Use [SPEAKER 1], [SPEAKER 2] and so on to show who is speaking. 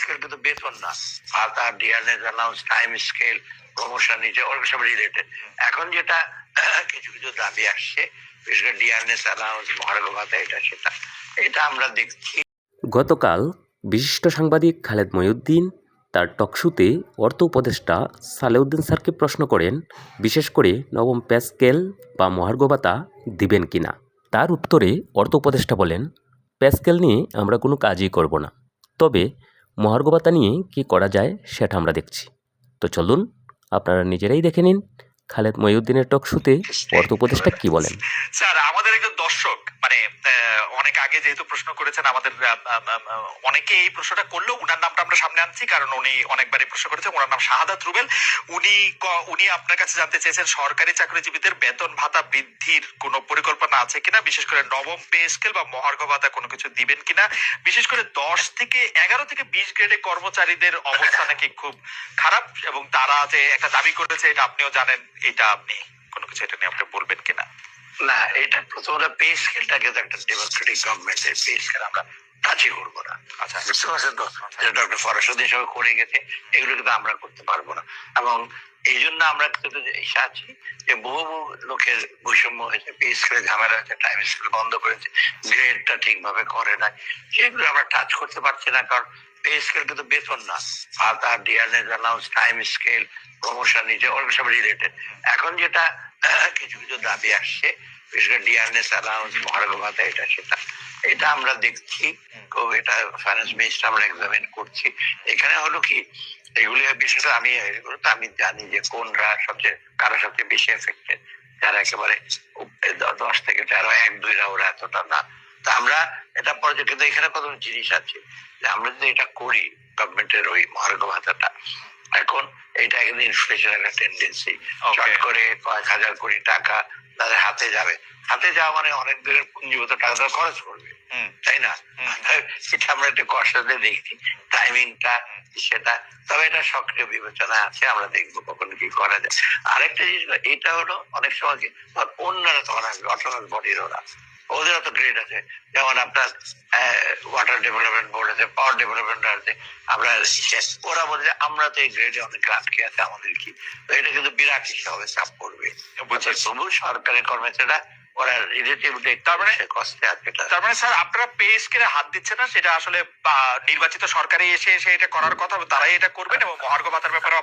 [SPEAKER 1] Scale কিন্তু বেতন না। ভাতা dearness allowance time scale promotion নিচে ওগুলো সব রিলেটেড এখন যেটা কিছু কিছু দাবি আসছে, বিশেষ করে ডিয়ারনেস অ্যালাউন্স মহার্ঘ এটা সেটা, এটা আমরা দেখছি।
[SPEAKER 2] গতকাল বিশিষ্ট সাংবাদিক খালেদ মহিউদ্দিন তার টকশুতে অর্থ উপদেষ্টা সালেউদ্দিন স্যারকে প্রশ্ন করেন, বিশেষ করে নবম পে স্কেল বা মহার্ঘ ভাতা দিবেন কিনা তার উত্তরে অর্থ উপদেষ্টা বলেন পে স্কেল নিয়ে আমরা কোনো কাজই করব না। তবে মহার্ঘ ভাতা নিয়ে কী করা যায় সেটা আমরা দেখছি। তো চলুন, আপনারা নিজেরাই দেখে নিন খালেদ মহিউদ্দিনের টকশুতে অর্থ উপদেষ্টা কী বলেন।
[SPEAKER 3] স্যার, আমাদের একজন দর্শক মানে অনেক আগে যেহেতু প্রশ্ন করেছেন, আমাদের অনেকে এই প্রশ্নটা করলেও উনার নামটা আমরা সামনে আনছি, কারণ উনি অনেকবারই প্রশ্ন করেছেন ওনার নাম শাহাদাত রুবেল। উনি উনি আপনার কাছে জানতে চেয়েছেন, সরকারি চাকরিজীবীদের বেতন ভাতা বৃদ্ধির কোনো পরিকল্পনা আছে কিনা? বিশেষ করে নবম পে স্কেল বা মহার্ঘ ভাতা কোনো কিছু দিবেন কিনা? বিশেষ করে দশ থেকে এগারো থেকে বিশ গ্রেডে কর্মচারীদের অবস্থা নাকি খুব খারাপ এবং তারা যে একটা দাবি করেছে এটা আপনিও জানেন এটা আপনি কোনো কিছু এটা নিয়ে আপনি বলবেন কিনা?
[SPEAKER 1] না এটা প্রথমত পে স্কেলটাকে তো একটা ডেমোক্রেটিক গভর্নমেন্টের পে স্কেল আমরা টাচই করব না।
[SPEAKER 3] আচ্ছা।
[SPEAKER 1] বুঝতে পারছেন তো? ডক্টর ফরাসুদ্দিন হিসাবে করে গেছে এগুলো কিন্তু আমরা করতে পারব না। এবং এই জন্য আমরা আছি যে বহু বহু লোকের বৈষম্য হয়েছে পে স্কেলে ঝামেলা হয়েছে টাইম স্কেল বন্ধ করেছে গ্রেডটা ঠিকভাবে করে নাই। সেগুলো আমরা টাচ করতে পারছি না, কারণ পে স্কেল কিন্তু বেতন না। Dearness allowance time scale promotion নিচে ওগুলো সব রিলেটেড এখন যেটা, কিছু কিছু দাবি আসছে বিশেষ করে ডিয়ারনেস অ্যালাউন্স মহার্ঘ ভাতা, এটা সেটা। এটা আমরা দেখছি এটা ফাইন্যান্স মিনিস্টার আমরা এক্সামিন করছি। এখানে হলো কি এগুলি বিশেষ আমি এগুলো তো আমি জানি যে কোনরা সবচেয়ে কারা সবচেয়ে বেশি এফেক্টেড যারা একেবারে দশ থেকে তেরো এক দুইরা ওরা এতটা না। তা আমরা এটা পর্যায়ে কিন্তু এখানে কত জিনিস আছে? যে আমরা যদি এটা করি গভর্নমেন্টের ওই মহার্ঘ ভাতাটা এখন এটা কিন্তু ইনফ্লেশন একটা টেন্ডেন্সি চট করে কয়েক হাজার কোটি টাকা তাদের হাতে যাবে। হাতে যাওয়া মানে অনেক দিনের পুঞ্জীভূত টাকা তারা খরচ করবে। তাই না। সেটা আমরা একটু কষ্টতে দেখছি টাইমিংটা সেটা তবে এটা সক্রিয় বিবেচনা আছে আমরা দেখব কখন কি করা যায়। আরেকটা জিনিস এটা হলো অনেক সময় অন্যরা তখন আসবে অটোনাস বডির ওরা ওদের তো গ্রেড আছে। যেমন আপনার ওয়াটার ডেভেলপমেন্ট বোর্ড আছে পাওয়ার ডেভেলপমেন্ট আছে আমরা সে- ওরা বলছে আমরা তো এই গ্রেডে অনেক আটকে আছে আমাদের কি? তো এটা কিন্তু বিরাট হিসাবে চাপ পড়বে। তবু সরকারি কর্মচারীরা ওরা রিলেটিভলি তার মানে কষ্টে আছে
[SPEAKER 3] তার মানে স্যার আপনারা পে স্কেলে হাত দিচ্ছেন না? সেটা আসলে নির্বাচিত সরকারি এসে এসে এটা করার কথা তারাই এটা করবেন এবং মহার্ঘ ভাতার ব্যাপারে